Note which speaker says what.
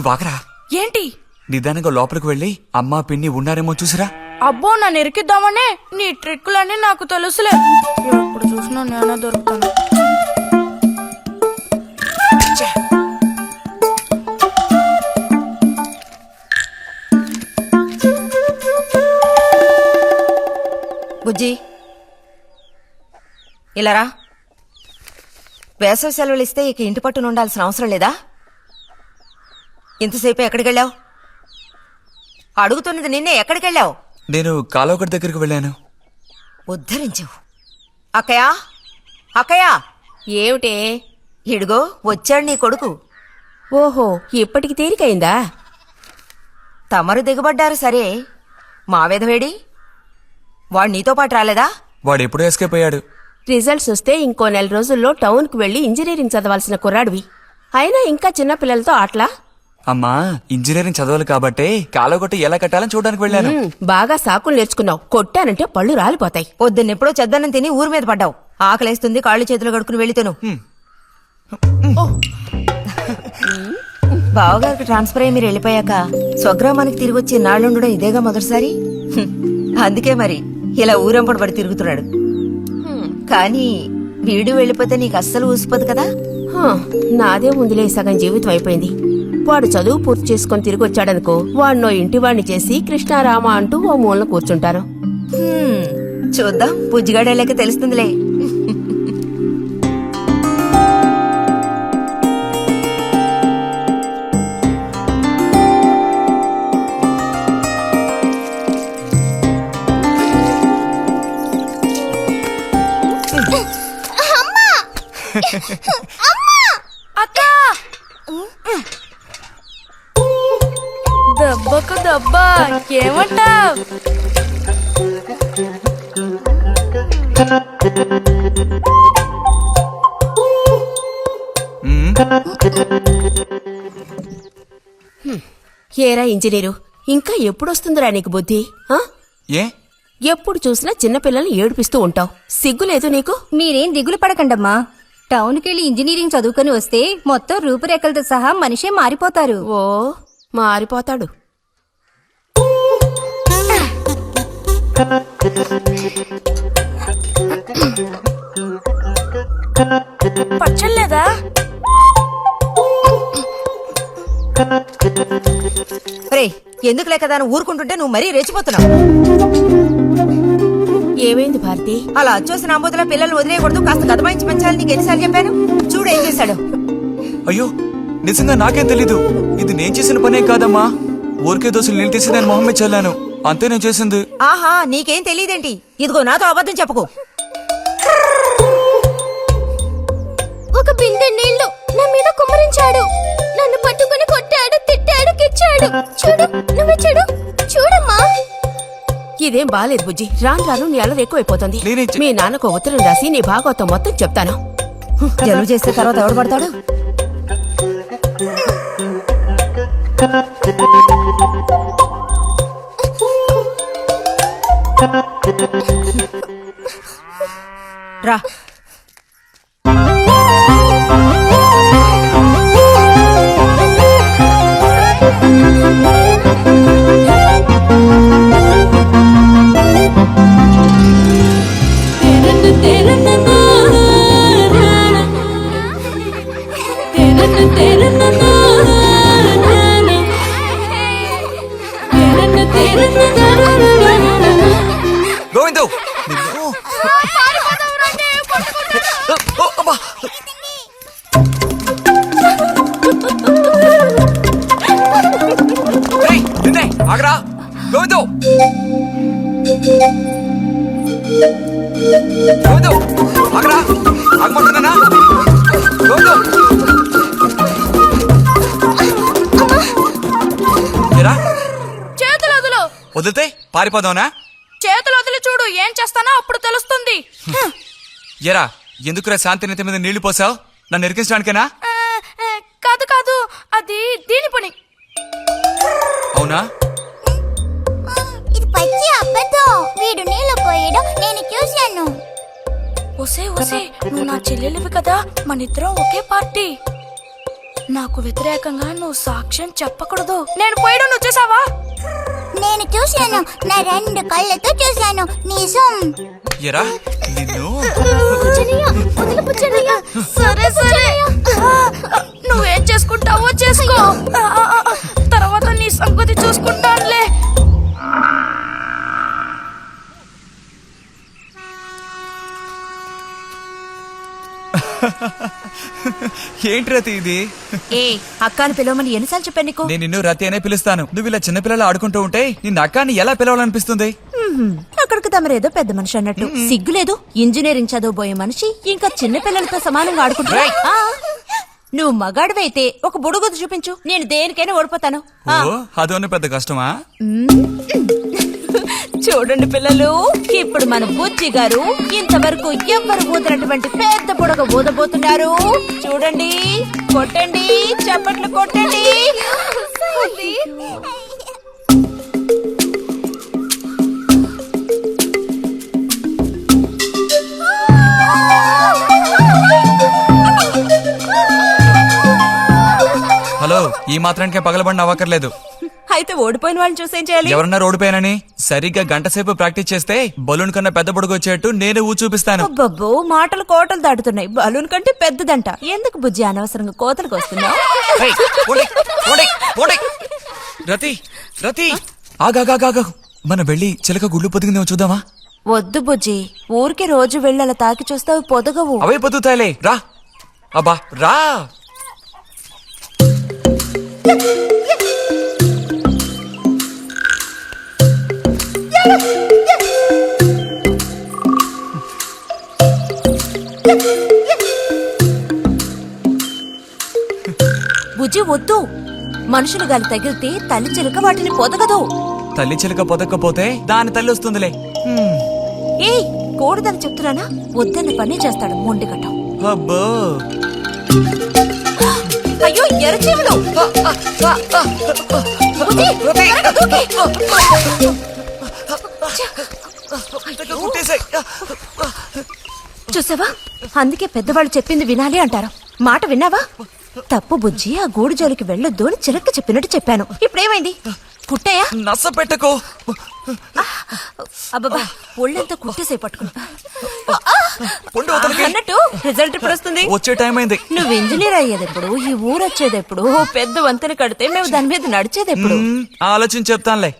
Speaker 1: నువ్వు వాకరా
Speaker 2: ఏంటి?
Speaker 1: నిదానంగా లోపలికి వెళ్ళి అమ్మా పిన్ని ఉన్నారేమో చూసిరా?
Speaker 2: అబ్బో నన్ను ఎరికిద్దామనే నీ ట్రిక్కులన్నీ నాకు తెలుసులే. ఎప్పుడు చూసినా నేనే దొరుకుతాను.
Speaker 3: బుజ్జి ఇలారా వేసవి సెలవులు ఇస్తే ఇక ఇంటి పట్టున ఉండాల్సిన అవసరం లేదా? ఇంతసేపు ఎక్కడికి వెళ్ళావు అడుగుతున్నది నిన్నే ఎక్కడికి వెళ్ళావు
Speaker 1: నేను కాలోకటి దగ్గరికి వెళ్ళాను.
Speaker 3: ఉద్ధరించావు అక్కయా అక్కయా
Speaker 4: ఏమిటే?
Speaker 3: ఇడుగో వచ్చాడు నీ కొడుకు.
Speaker 4: ఓహో ఇప్పటికి తేలికైందా?
Speaker 3: తమరు దిగబడ్డారు సరే. మా వేడి వాడు నీతో పాటు రాలేదా?
Speaker 1: వాడు ఎప్పుడో ఎస్కేప్ అయ్యాడు.
Speaker 4: రిజల్ట్స్ వస్తే ఇంకో నెల రోజుల్లో టౌన్కు వెళ్ళి ఇంజనీరింగ్ చదవాల్సిన కుర్రాడివి. అయినా ఇంకా చిన్న పిల్లలతో ఆటలా?
Speaker 1: అమ్మా ఇంజనీరింగ్ చదవాలి కాబట్టే కాలోగొట్ట ఎలా కట్టాలని చూడడానికి వెళ్ళాను.
Speaker 4: బాగా సాకులు నేర్చుకున్నావు. కొట్టానంటే పళ్ళు రాలిపోతాయి.
Speaker 3: పొద్దున్నెప్పుడో చెద్దన్నం తిని ఊరి మీద పడ్డావు. ఆకలేస్తుంది కాళ్ళు చేతులు కడుకుని వెళ్ళితేను బావగారికి ట్రాన్స్ఫర్ అయ్యి మీరు వెళ్ళిపోయాక స్వగ్రామానికి తిరిగి వచ్చి నాళ్ళుండడం ఇదేగా మొదటిసారి. అందుకే మరి ఇలా ఊరంపడి పడి తిరుగుతున్నాడు. కానీ వీడు వెళ్ళిపోతే నీకు అస్సలు ఊసిపోదు కదా?
Speaker 4: హా, నాదే ముందులే సగం జీవితం అయిపోయింది. వాడు చదువు పూర్తి చేసుకొని తిరిగి వచ్చాడనుకో వాడినో ఇంటి వాడిని చేసి కృష్ణారామ అంటూ ఓ మూలన కూర్చుంటారు.
Speaker 3: చూద్దాం. బుజ్జిగాడేలేక తెలుస్తుందిలే.
Speaker 2: దెబ్బ ఏమంటావ్.
Speaker 4: ఏరా ఇంజనీరు ఇంకా ఎప్పుడొస్తుందిరా నీకు బుద్ధి ఆ?
Speaker 1: ఏ?
Speaker 4: ఎప్పుడు చూసినా చిన్నపిల్లల్ని ఏడిపిస్తూ ఉంటావు. సిగ్గులేదు నీకు?
Speaker 5: మీరేం దిగులు పడకండమ్మా. టౌన్కెళ్ళి ఇంజనీరింగ్ చదువుకొని వస్తే మొత్తం రూపురేఖలతో సహా మనిషే మారిపోతారు.
Speaker 4: ఓ మారిపోతాడు.
Speaker 2: పచ్చలేదా
Speaker 3: రే ఎందుకు లేక దాన్ని ఊరుకుంటుంటే నువ్వు మరీ రెచ్చిపోతున్నావు?
Speaker 4: ఏమైంది భారతి?
Speaker 3: అలా అచ్చోసిన అంబోతుల పిల్లలు వదిలేయకూడదు కాస్త కదమాయించి పెంచాలని నీకు ఎన్నిసార్లు చెప్పాను? చూడు ఏం చేశాడు.
Speaker 1: అయ్యో నిజంగా నాకేం తెలీదు. ఇది నేను చేసిన పనే కాదమ్మా. ఊరికే దోశలు నేను తీసి నేను మొహం చల్లాను. అంతే నేను చేసింది.
Speaker 3: ఆహా నీకేం తెలియదేంటి? ఇదిగో నాతో అబద్ధం చెప్పకు.
Speaker 5: ఒక బిందె నీళ్ళు నా మీద కుమ్మరించాడు. నన్ను పట్టుకుని కొట్టాడు తిట్టాడు కిచ్చాడు. చూడు నువ్వు చూడు. చూడమ్మా.
Speaker 4: ఇదేం బాలేదు బుజ్జి. రాను రాను నీ అల్లరి ఎక్కువైపోతుంది.
Speaker 1: నేనే చె-
Speaker 4: మీ నాన్నకు ఉత్తరం రాసి నీ భాగవతం మొత్తం చెప్తాను.
Speaker 3: జలుబు చేస్తే తర్వాత ఎవడు పడతాడు? రా.
Speaker 1: గోవిందు నిన్ను- ఓ, అబ్బా. ఏయ్, నిన్నే, ఆగరా! గోవిందు! గోవిందు! ఆగరా! ఆగమంటున్నానా? గోవిందు! ఏరా?
Speaker 2: చేతులు వదులు.
Speaker 1: వదిలితే పారిపోదావునా?
Speaker 2: చేతులు వదిలి చూడు ఏం చేస్తానో అప్పుడు తెలుస్తుంది.
Speaker 1: ఎరా ఎందుకురా శాంతి నెత్తి మీద నీళ్ళు పోసావు? నన్ను ఎరికించడానికేనా?
Speaker 2: ఆ, ఆ, కాదు కాదు అది దీని పని.
Speaker 1: అవునా?
Speaker 5: ఇది పచ్చి అబద్ధం. వీడు నీళ్ళు పోయడం నేను చూశాను.
Speaker 2: ఒసే ఒసే నువ్వు నా చెల్లెలివి కదా మన ఇద్దరం ఒకే పార్టీ. నాకు వ్యతిరేకంగా నువ్వు సాక్ష్యం చెప్పకూడదు. నేను పోయడం నువ్వు చూసావా?
Speaker 6: నేను చూశాను. నా రెండు కళ్ళతో చూశాను. నిజం.
Speaker 1: ఎరా నిన్ను?
Speaker 2: సరే సరే. నువ్వేం చేసుకుంటావో చేసుకో.
Speaker 1: ఏంటి రతి ఇది?
Speaker 7: ఏ అక్కాని పిలవమని ఎన్నిసార్లు చెప్పాను నీకు?
Speaker 1: నేను నిన్ను రతి అనే పిలుస్తాను. నువ్వు ఇలా చిన్నపిల్లలు ఆడుకుంటూ ఉంటే నిన్న అక్కాన్ని ఎలా పిలవాలనిపిస్తుంది.
Speaker 7: అక్కడికి తమరేదో పెద్ద మనిషి అన్నట్టు. సిగ్గులేదు ఇంజనీరింగ్ చదవబోయే మనిషి ఇంకా చిన్న పిల్లలతో సమానంగా ఆడుకుంటా. నువ్వు మగాడివైతే ఒక బుడుగుదు చూపించు. నేను దేనికైనా ఓడిపోతాను.
Speaker 1: అదోని పెద్ద కష్టమా?
Speaker 7: చూడండి పిల్లలు ఇప్పుడు మన బుజ్జి గారు ఇంతవరకు ఎవ్వరు ఊదినటువంటి పెద్ద బుడగ ఊదబోతున్నారు. చూడండి కొట్టండి చప్పట్లు కొట్టండి.
Speaker 1: హలో ఈ మాత్రానికే పగలబడిన అవ్వకర్లేదు
Speaker 7: అయితే ఓడిపోయిన వాళ్ళని చూసేం చేయాలి?
Speaker 1: ఎవరన్నా రోడ్డుపైనని సరిగ్గా గంట సేపు ప్రాక్టీస్ చేస్తే బలూన్ కన్నా పెద్ద పొడుగు వచ్చేట్టు నేనే ఊ చూపిస్తాను.
Speaker 7: అబ్బబ్బో మాటలు కోటలు దాటుతున్నాయి. బలూన్ కంటే పెద్దదంట. ఎందుకు బుజ్జి అనవసరంగా కోతలకు వస్తున్నావు.
Speaker 1: రతి రతి. ఆగాగాగా మనం వెళ్ళి చిలక గుళ్ళు పొదిగిందేమో చూద్దామా?
Speaker 7: వద్దు బుజ్జి. ఊరికి రోజు వెళ్ళి అలా తాకి చూస్తావు పొదగవు.
Speaker 1: అవే పొద్దుతాయిలే రా. అబ్బా రా.
Speaker 7: బుజ్జి వద్దు. మనుషులు గాలి తగిలితే తల్లి చిలుక వాటిని పొదగదు
Speaker 1: తల్లి చిలక పొదక్కపోతే దాని తల్లి వస్తుందిలే.
Speaker 7: ఏయ్ కూడదని చెప్తున్నానా? వద్దన్న పని చేస్తాడు మొండి కట్టం
Speaker 1: అబ్బో.
Speaker 7: అయ్యో ఎరచేవులు చూసావా? అందుకే పెద్దవాళ్ళు చెప్పింది వినాలి అంటారు. మాట విన్నావా? తప్పు బుజ్జి ఆ గూడు జోలికి వెళ్ళొద్దు అని చిలక చెప్పినట్టు చెప్పాను. ఇప్పుడేమైంది? కుట్టాయా?
Speaker 1: నచ్చ పెట్టుకో
Speaker 7: అబ్బబ్బా ఒళ్ళంతా కుట్టేసే పట్టుకున్నా
Speaker 1: పొండి.
Speaker 7: అన్నట్టు రిజల్ట్ ఇప్పుడు వస్తుంది?
Speaker 1: వచ్చే టైం అయింది.
Speaker 7: నువ్వు ఇంజనీర్ అయ్యేది ఎప్పుడు ఈ ఊరు వచ్చేది ఎప్పుడు పెద్ద వంతెన కడితే మేము దాని మీద నడిచేది ఎప్పుడు
Speaker 1: ఆలోచించి చెప్తానులే.